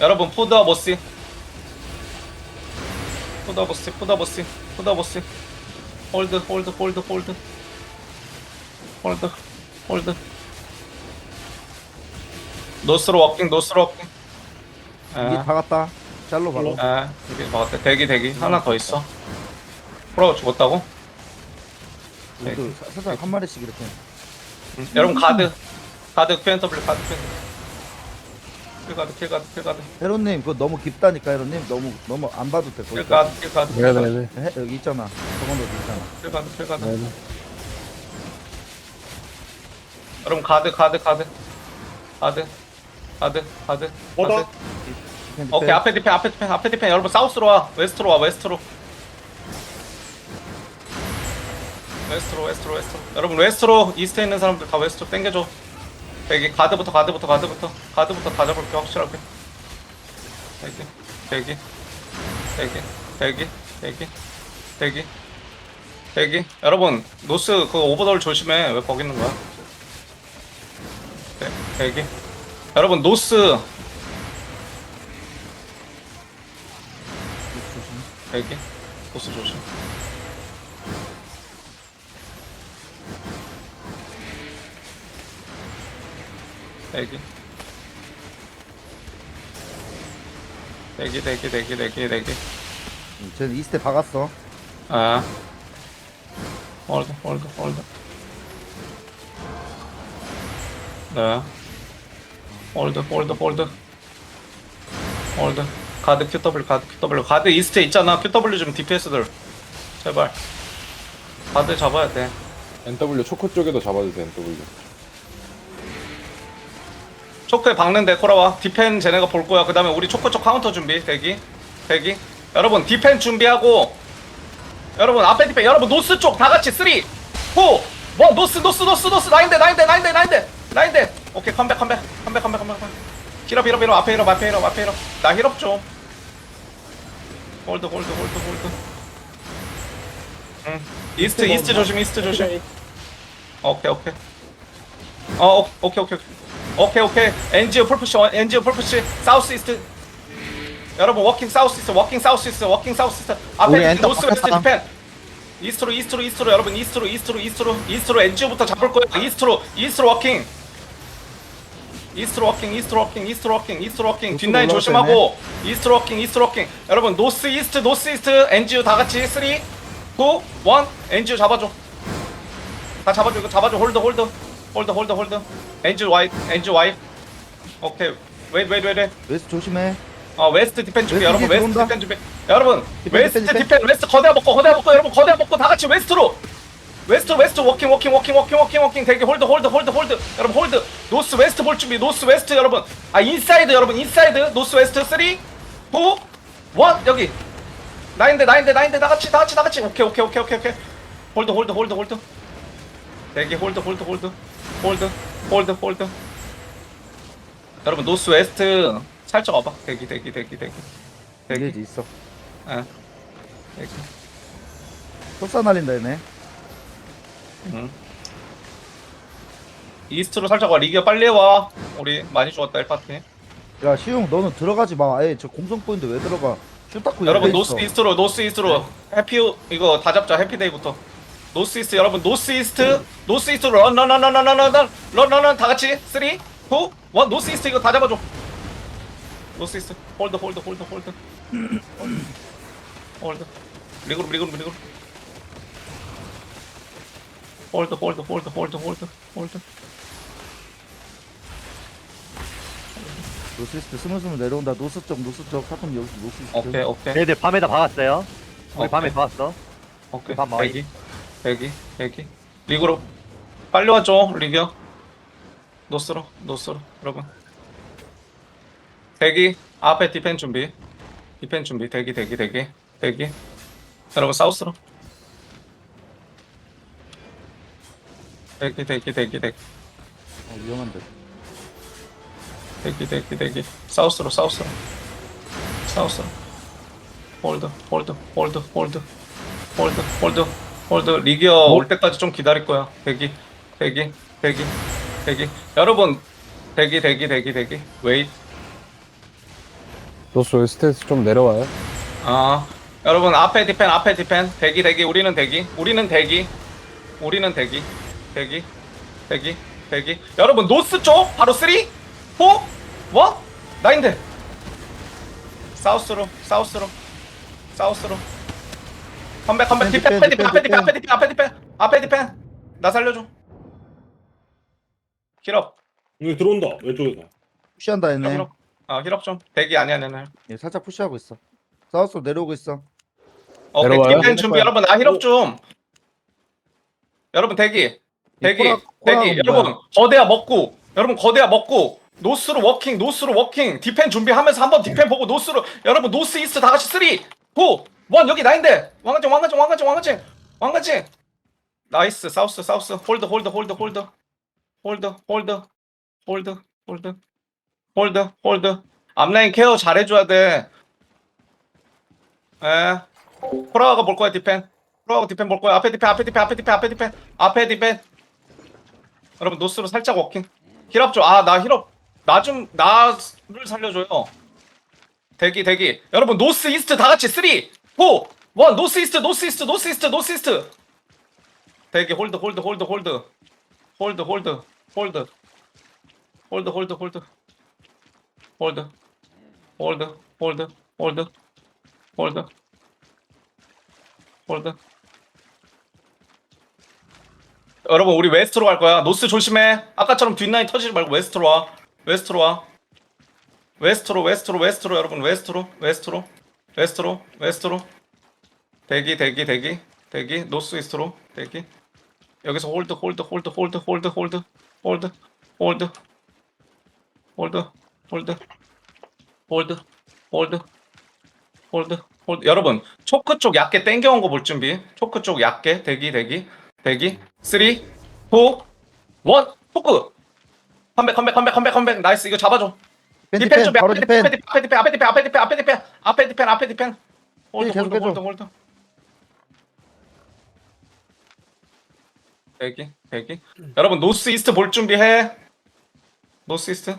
여러분 포드와 버스 포드와 버스 포드와 버스 포드와 버스 홀드 홀드 홀드 홀드 홀드 홀드 노스로 워킹 노스로 워킹 이게 다 갔다. 짤로 바로. 아 여기 막았다 대기 대기 하나 더 있어 프로 죽었다고? 네. 모두 사- 살짝 한 마리씩 이렇게. 응. 여러분 가드 가드 QNW 가드 QNW 킬가드 킬가드 킬가드 헤로님 그거 너무 깊다니까 헤로님 너무 너무 안 봐도 돼. 거기 킬가드 킬가드 네네네. 해, 여기 있잖아. 저건도 있잖아. 킬가드 킬가드 네네. 여러분 가드 가드 가드 가드 가드 가드 뭐다? 가드. 오케이 앞에 디펜 앞에 디펜 앞에 디펜 여러분 사우스로 와 웨스트로 와 웨스트로 웨스트로 웨스트로 웨스트로 여러분 웨스트로 이스트에 있는 사람들 다 웨스트로 땡겨줘 여기 가드부터 가드부터 가드부터. 가드부터 다 잡을게 확실하게. 대기 대기. 대기 대기 대기 대기. 대기. 여러분 노스 그 오버돌 조심해. 왜 거기 있는 거야? 대, 대기. 여러분 노스. 대기. 노스 조심 대기. 대기 대기 대기 대기 대기. 쟤는 이스트 박았어. 아. 홀드 홀드 홀드. 네. 홀드 홀드 홀드. 홀드. 가드 QW 가드 QW 가드 이스트에 있잖아. QW 좀 DPS들. 제발. 가드 잡아야 돼. NW 초코 쪽에도 잡아도 돼 NW. 초크에 박는데 코라와 디펜 쟤네가 볼 거야. 그 다음에 우리 초크 쪽 카운터 준비 대기 대기. 여러분 디펜 준비하고 여러분 앞에 디펜 여러분 노스 쪽 다 같이 3 4 1 노스 노스 노스 노스. 나인데 나인데 나인데 나인데 나인데 오케이 컴백 컴백 컴백 컴백 컴백 컴백. 힐업 힐업 힐업 앞에 힐업 앞에 힐업 앞에 힐업 나 힐업 좀. 홀드 홀드 홀드 홀드. 응. 이스트 이스트 조심 이스트 조심. 오케이. 오케이 어 오- 오케이 오케이 오케이 오케이. 엔지오 풀푸시 엔지오 풀푸시. 사우스 이스트. 여러분 워킹 사우스 이스트 워킹 사우스 이스트 워킹 사우스 이스트. 우리 앞에 엔터 노스 웨스트 바꿨다. 디펜. 이스트로 이스트로 이스트로 여러분. 이스트로 이스트로 이스트로. 이스트로 엔지오부터 잡을 거예요. 이스트로 이스트로 워킹. 이스트로 워킹 이스트로 워킹 이스트로 워킹 이스트로 워킹. 뒷라인 조심하고. 이스트로 워킹 이스트로 워킹. 여러분 노스 이스트 노스 이스트. 엔지오 다 같이 3 2 1 엔지오 잡아줘. 다 잡아줘 이거 잡아줘. 홀드 홀드 홀드 홀드 홀드 엔지 와이 엔지 와이 오케이 웨이트 웨이트 웨이트 웨스트 조심해. 어 웨스트 디펜 준비 웨스트 여러분 웨스트 들어온다. 디펜 준비 여러분 디펜, 웨스트 디펜, 디펜 웨스트 거대야 먹고 거대야 먹고 여러분 거대야 먹고 다 같이 웨스트로. 웨스트 웨스트 워킹 워킹 워킹 워킹 워킹 워킹 대기 홀드 홀드 홀드 홀드 여러분 홀드 노스 웨스트 볼 준비 노스 웨스트 여러분. 아 인사이드 여러분 인사이드 노스 웨스트 3 2 1 여기. 나인데 나인데 나인데. 다 같이 다 같이 다 같이. 오케이 오케이 오케이 오케이 오케이. 홀드 홀드 홀드 홀드 대기 홀드 홀드 홀드 홀드 홀드 홀드. 여러분 노스 웨스트 살짝 와봐. 대기 대기 대기 대기. 이게 대기 있어. 아 대기. 속사 날린다 얘네. 응. 이스트로 살짝 와. 리기어 빨리 와. 우리 많이 죽었다 1파티. 야 시용 너는 들어가지 마. 아예 저 공성 포인트 왜 들어가? 슛 닦고 여러분 노스. 이스트로 노스 이스트로. 해피 이거 다 잡자. 해피데이부터 노스 이스트 여러분 노스 이스트 노스 이스트로 런런런런런런런런런 다 같이. 3 2 1 노스 이스트 이거 다 잡아줘. 노스 이스트. 홀드 홀드 홀드 홀드. 홀드. 리그룹 리그룹 리그룹. 홀드 홀드 홀드 홀드 홀드 홀드. 노스이스트 스물스물 내려온다. 노스 쪽 노스 쪽. 사건 여기 노스이스트. 오케이 오케이. 얘들 밤에다 박았어요. 우리 오케이. 밤에 박았어. 오케이. 밥 먹어야지. 대기 대기. 대기 리그로. 빨리 와줘 리그요 노스로 노스로 여러분. 대기 앞에 디펜 준비. 디펜 준비 대기 대기 대기 대기. 여러분 사우스로. 대기 대기 대기 대기. 어, 위험한데. 대기 대기 대기. 사우스로 사우스로. 사우스로. 홀드 홀드 홀드 홀드 홀드 홀드 홀드 리기어 올 때까지 좀 기다릴 거야. 대기 대기 대기 대기. 여러분 대기 대기 대기 대기. 웨이트. 노스 스테이스 좀 내려와요. 어 여러분 앞에 디펜 앞에 디펜. 대기 대기. 우리는 대기. 우리는 대기. 우리는 대기. 대기 대기 대기. 여러분 노스 쪽? 바로 3 4 1 나인데. 사우스로 사우스로. 사우스로 컴백 컴백. 디펜 앞에 디펜 앞에 디펜 앞에 디펜 앞에 디펜. 앞에 디펜. 나 살려줘. 힐업. 여기 들어온다 왼쪽에서. 푸시한다 얘네. 힐업. 아 힐업 좀. 대기 아니야 아니야 얘 살짝 푸시하고 있어. 사우스로 내려오고 있어. 오케이. 내려와요? 디펜 준비. 여러분 나 힐업 좀. 여러분 대기. 대기. 코라- 코라는 대기 뭐야? 여러분 거대야 먹고. 여러분 거대야 먹고. 노스로 워킹 노스로 워킹. 디펜 준비하면서 한번 디펜 보고 노스로. 여러분 노스 이스트 다 같이 3 2 1 여기 나인데. 왕가증 왕가증 왕가증 왕가증 왕가증 나이스 사우스 사우스. 홀드 홀드 홀드 홀드. 홀드 홀드. 홀드 홀드. 홀드 홀드. 앞라인 케어 잘해줘야 돼. 에. 코라가 볼 거야 디펜. 코라가 디펜 볼 거야. 앞에 디펜 앞에 디펜 앞에 디펜 앞에 디펜. 앞에 디펜. 여러분 노스로 살짝 워킹. 힐업 좀아나 힐업. 나 좀 나를 살려줘요. 대기 대기. 여러분 노스 이스트 다 같이 3 4 1 노스 이스트 노스 이스트 노스 이스트 노스 이스트. 대기 홀드 홀드 홀드 홀드. 홀드 홀드 홀드. 홀드 홀드 홀드. 홀드. 홀드 홀드 홀드. 홀드. 홀드. 여러분 우리 웨스트로 갈 거야. 노스 조심해. 아까처럼 뒷라인 터지지 말고 웨스트로 와. 웨스트로 와. 웨스트로 웨스트로 웨스트로 여러분. 웨스트로 웨스트로 웨스트로 웨스트로 대기 대기 대기 대기 노스 이스트로 대기 여기서 홀드 홀드 홀드 홀드 홀드 홀드 홀드 홀드 홀드 홀드 홀드 홀드 홀드 홀드 여러분 초크 쪽 얕게 땡겨온 거 볼 준비 초크 쪽 얕게 대기 대기 대기 3 2 1 초크 컴백 컴백 컴백 컴백 컴백 나이스 이거 잡아줘 디펜 디펜 디펜 준비 바로 앞에 디펜 디펜 앞에 디펜 앞에 디펜 앞에 디펜 앞에 디펜 앞에 디펜 앞에 디펜 홀드 계속 홀드 해줘. 홀드 홀드 대기 대기 여러분 노스 이스트 볼 준비해 노스 이스트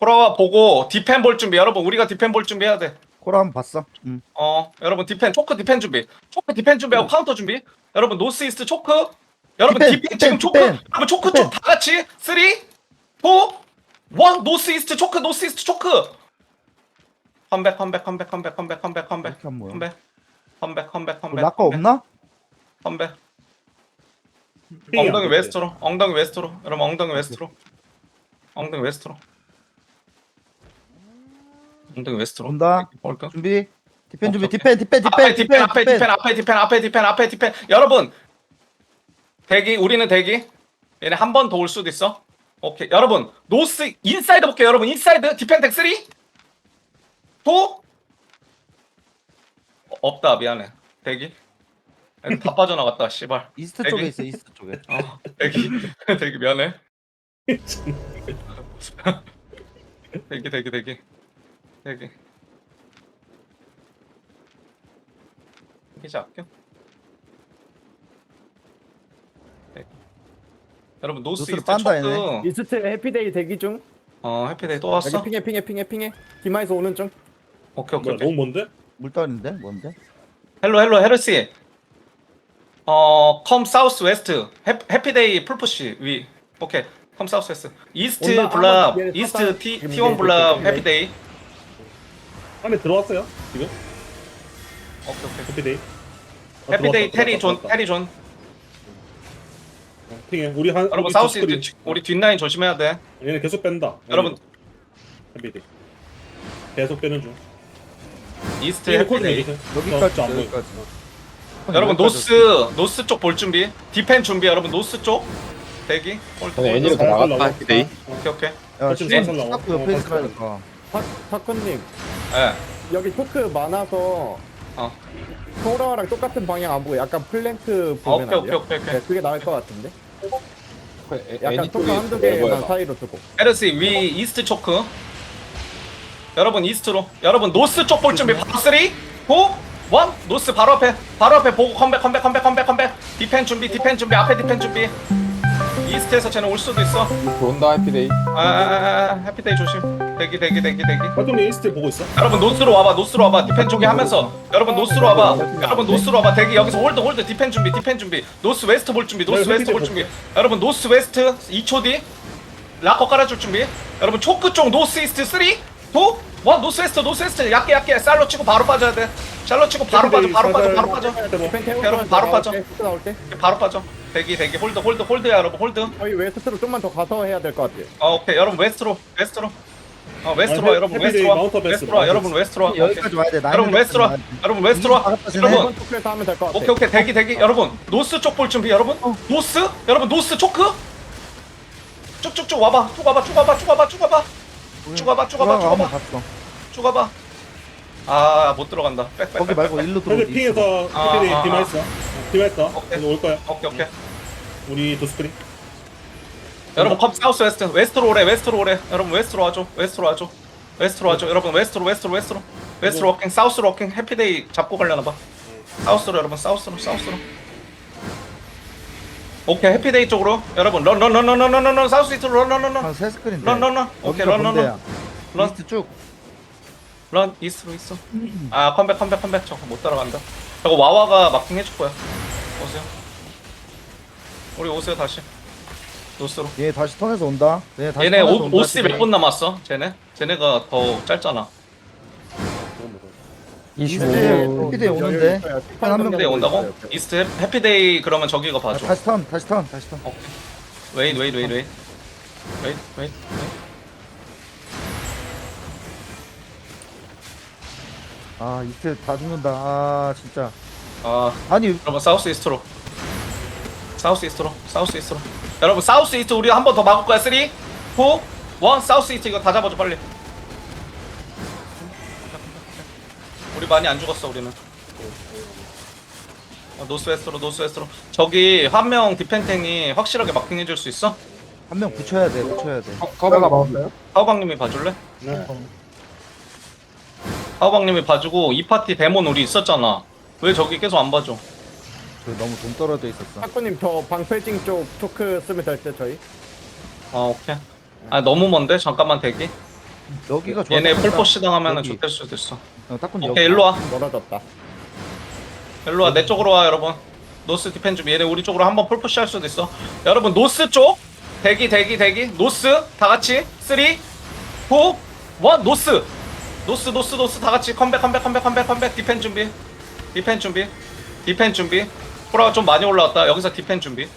코라와 보고 디펜 볼 준비 여러분 우리가 디펜 볼 준비해야 돼 코라 한번 봤어 응. 어, 여러분 디펜 초크 디펜 준비. 초크 디펜 준비하고 카운터 준비. 여러분 노스 이스트 초크. 여러분 디펜, 디펜, 디펜, 지금 초크. 디펜, 여러분 초크 디펜. 쪽다 같이 3 4 1 노스 이스트 초크 노스 이스트 초크. 컴백 컴백 컴백 컴백 컴백 컴백 컴백. 이렇게? 컴백 컴백 컴백 컴백 락커 없나? 컴백. 안 엉덩이 돼. 웨스트로 엉덩이 웨스트로. 여러분 엉덩이 웨스트로. 엉덩이 웨스트로. 엉덩이 웨스트로. 온다. 볼까? 준비. 디펜 준비 오케이, 디펜 디펜 앞에 디펜 디펜 앞에 디펜. 앞에 디펜 앞에 디펜 앞에 디펜. 여러분 대기 우리는 대기. 얘네 한 번 더 올 수도 있어 오케이 여러분. 노스 인사이드 볼게요 여러분. 인사이드 디펜 텍3 4 어, 없다 미안해. 대기. 애들 다 빠져나갔다 씨발. 이스트 대기. 쪽에 있어 이스트 쪽에. 어 대기. 대기 미안해. 대기 대기 대기. 대기. 이제 아껴 대기. 여러분 노스 노스로 이스트 빤다, 초크 얘네. 이스트 해피데이 대기 중. 어 해피데이 또 왔어? 여기 핑해 핑해 핑해 핑해. 디마에서 오는 중. 오케이 오케이 뭐야 오케이 너무 먼데? 물떨인데 뭔데? 헬로 헬로 헤르시 어컴 사우스 웨스트 해피데이 풀푸시 위 오케이 컴 사우스 웨스트 이스트 온다. 블랍 이스트 탔다. 티 지금 T1 이제 블랍 해피데이 안에 들어왔어요 지금? 오케이 오케이 해피데이 아, 해피데이 들어왔다, 테리 들어왔다, 존 들어왔다. 테리 존 어, 핑해. 우리 한 여러분 우리 사우스 우리 뒷라인 조심해야 돼. 얘네 계속 뺀다. 여러분. 해피데이 계속 빼는 중. 이스트 콜 내주세요 여기까지 어, 안 보여. 여기까지. 여러분 노스 노스 쪽 볼 준비. 디펜 준비. 여러분 노스 쪽. 대기. 홀드 다잘 나갔다. 해피데이. 오케이 오케이. 야 지금 지금 살살 나와. 딱 옆에 어, 있으라니까. 타 타코님. 예. 여기 토크 많아서 어. 코라랑 똑같은 방향 안 보고 약간 플랭크 아, 보면 오케이 안 오케이 돼요? 오케이 오케이. 네, 그게 나을 것 같은데. 애- 약간 애니 토크 쪽이 한두 개만 넓어요. 사이로 두고. 헤르시 위 이스트 초크. 여러분 이스트로. 여러분 노스 쪽 볼 준비. 바로 3 4 1 노스 바로 앞에. 바로 앞에 보고 컴백 컴백 컴백 컴백 컴백. 디펜 준비 디펜 준비. 앞에 디펜 준비 이스트에서 쟤는 올 수도 있어. 들어온다 해피데이. 아, 아, 아, 아, 해피데이 조심. 대기 대기 대기 대기. 활동님 이스트 보고 있어? 여러분 노스로 와봐 노스로 와봐. 디펜 쪽에 하면서. 여러분 노스로 와봐. 여러분 노스로 와봐. 대기 여기서 홀드 홀드. 디펜 준비 디펜 준비. 노스 웨스트 볼 준비 노스 네, 웨스트 볼 준비. 여러분 노스 웨스트 2초 뒤. 락커 깔아줄 준비. 여러분 초크 쪽 노스 이스트 3 2 1 노스 웨스트 노스 웨스트. 약게 약게 쌀로 치고 바로 빠져야 돼. 쌀로 치고 바로 빠져 바로 빠져 바로 빠져. 여러분, 바로 빠져. 나올게. 바로 빠져. 대기 대기. 홀드 홀드 홀드야 여러분 홀드. 저희 웨스트로 좀만 더 가서 해야 될 것 같아요 어 오케이. 여러분 웨스트로 웨스트로. 어 웨스트로 와 아, 여러분 해피데이 웨스트로 와. 마운터 베스트, 웨스트로 와 마운터 여러분 웨스트로 와. 여기까지 와야 돼. 여러분 웨스트로 와. 여러분 웨스트로 와. 여러분. 이번 투표에서 하면 될 것 같아. 오케이 오케이. 대기 대기. 여러분 노스 쪽 볼 준비 여러분. 노스? 여러분 노스 초크? 쭉쭉쭉 와봐. 쭉 와봐 쭉 와봐 쭉 와봐 쭉 와봐 쭉 와봐 쭉 와봐 쭉 한번 와봐. 갔어. 쭉 와봐. 아 못 들어간다. 거기 빽빽. 말고 일로 현재 들어오지. 핑에서 아, 해피데이 아, 디마 아. 있어? 디마 있어? 오케이. 이제 올 거야. 오케이 오케이. 우리 도스크린 여러분 컵 사우스 웨스트 웨스트로 오래 웨스트로 오래. 여러분 웨스트로 와줘 웨스트로 와줘. 웨스트로 와줘. 여러분 웨스트로 웨스트로 웨스트로. 웨스트로 워킹 사우스로 워킹 해피데이 잡고 가려나 봐. 사우스로 여러분 사우스로 사우스로 오케이 해피데이 쪽으로 여러분 런 런 런 런 런 런 런 사우스 이트로 런 런 런 런 한세 스크린. 런 런 런 오케이 런 런 런 런 리스트 쭉. 런 이스트로 있어 아 컴백 컴백 컴백 저거 못 따라간다 저거 와와가 마킹 해줄 거야 오세요 우리 오세요 다시 노스로 얘 다시 턴에서 온다. 얘 다시 얘네 턴에서 오, 온다. 오스 몇분 남았어? 쟤네? 쟤네가 더 짧잖아. 25. 해피데이 오는데. 한 명. 해피데이 온다고? 이스트 해- 해피데이 그러면 저기가 아, 봐줘. 다시 턴, 다시 턴, 다시 턴. 오케이. 웨이트 웨이트 웨이트 웨이트. 웨이트 웨이트. 아 이틀 다 죽는다. 아 진짜. 아 아니 여러분 사우스 이스트로. 사우스 이스트로. 사우스 이스트로. 여러분 사우스 이스트 우리 한 번 더 막을 거야. 3, 4, 1 사우스 이스트 이거 다 잡아줘 빨리. 우리 많이 안 죽었어 우리는. 어, 노스웨스트로 노스웨스트로 저기 한 명 디펜탱이 확실하게 마킹 해줄 수 있어? 한 명 붙여야 돼, 붙여야 돼. 커버가 먹었어요? 하우방님이 봐줄래? 네. 하우방님이 봐주고 이 파티 데몬 우리 있었잖아 왜 저기 계속 안 봐줘? 저 너무 돈 떨어져 있었어. 사쿠님 저 방패징 쪽 초크 쓰면 될 때 저희 아 오케이 아 너무 먼데? 잠깐만 대기 여기가 좋아. 얘네 풀포시 당하면은 여기. 좋될 수도 있어 어, 딱군 오케이 일로 와. 멀어졌다. 일로 와 내 쪽으로 와 여러분. 노스 디펜 좀 얘네 우리 쪽으로 한번 풀포시 할 수도 있어. 여러분 노스 쪽. 대기 대기 대기. 노스 다 같이. 3 4 1 노스. 노스 노스 노스 다 같이. 컴백 컴백 컴백 컴백 컴백. 디펜 준비. 디펜 준비. 디펜 준비. 프로가 좀 많이 올라왔다. 여기서 디펜 준비.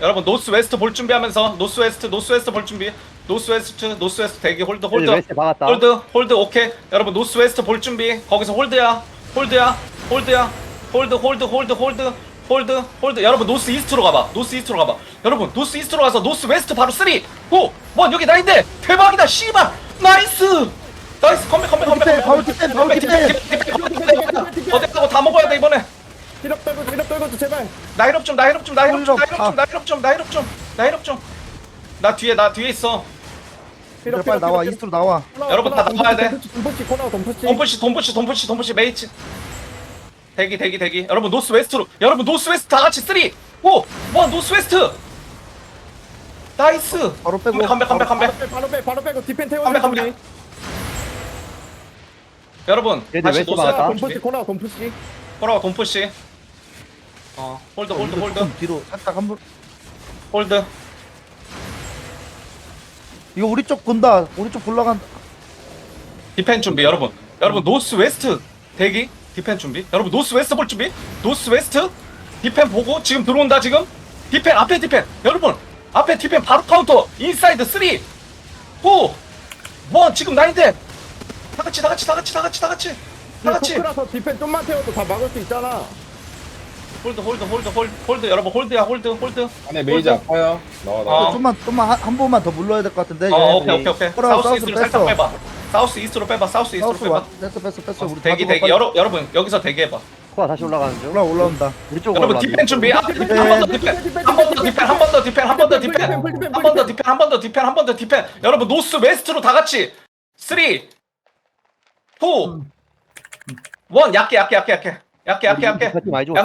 여러분 노스 웨스트 볼 준비하면서. 노스 웨스트 노스 웨스트 볼 준비 노스 웨스트 노스 웨스트 대기 홀드 홀드. 웨스트 박았다. 홀드 홀드 오케이. 여러분 노스 웨스트 볼 준비. 거기서 홀드야. 홀드야. 홀드야. 홀드 홀드 홀드 홀드. 홀드 홀드. 여러분 노스 이스트로 가봐. 노스 이스트로 가봐. 여러분 노스 이스트로 가서 노스 웨스트 바로 3 5 1 여기 나인데. 대박이다 씨발. 나이스. 나이스. 컴백 컴백 컴백 디펜, 바로 디펜, 바로. 어디 가고 다 먹어야 돼 이번에. 히럽 떨고 히럽 떨고 제발. 나이럽 좀 나이럽 좀 나이럽 좀 나이럽 좀 나이럽 좀 나이럽 좀나 뒤에 나 뒤에 있어 그래 빨리 나와. 이스트로 나와. 여러분 다 나와야 돼. 돈푸시 코너 돈푸시 돈푸시 돈푸시 돈푸시 돈푸시. 메이츠 대기 대기 대기. 여러분 노스 웨스트로. 여러분 노스 웨스트 다 같이 3 5 1 노스 웨스트. 나이스. 바로 빼고. 컴백 컴백 컴백 바로 빼 바로 빼 바로 빼고 디펜 태워 컴백 컴백. 여러분 얘들 다시 웨스트 노스 막았다. 돈푸시 코너 돈푸시 코라가 돈푸시. 어 홀드 홀드 우리도 홀드. 뒤로 살짝 한 번. 홀드 이거 우리 쪽 본다. 우리 쪽 올라간. 디펜 준비 여러분. 여러분 노스 웨스트 대기. 디펜 준비. 여러분 노스 웨스트 볼 준비. 노스 웨스트. 디펜 보고 지금 들어온다 지금. 디펜 앞에 디펜. 여러분 앞에 디펜 바로 카운터. 인사이드 3 4 1 지금 나인데 다 같이 다 같이 다 같이 다 같이 다 같이. 다 같이. 토크라서 디펜 좀만 태워도 다 막을 수 있잖아 홀드 홀드 홀드 홀드 홀드 여러분 홀드야 홀드 홀드 안에 메이저 아파요. 나와 나와. 어. 좀만 좀만 한, 한 번만 더 물러야 될 것 같은데. 어. 오케이 오케이 오케이 사우스 이스트로 살짝 뺐어. 빼봐 사우스 이스트로 빼봐 사우스 이스트로 사우스 빼봐 와. 뺐어 뺐어 뺐어. 우리 대기 다 대기 여러, 여러분 여기서 대기해봐 코아 다시 올라가는 중. 올라 올라온다. 우리 쪽으로 여러분 올라가는 디펜 중. 준비 한번더 디펜 한번 더 디펜 한 번 더 디펜 한 번 더 디펜 한 번 더 디펜 한 번 더 디펜 한 번 더 디펜 한 번 더 디펜 여러분 노스 웨스트로 다 같이 3 4 1 약게 약게 약게 약게 약게 약게 약게 파티 많이 죽었어요.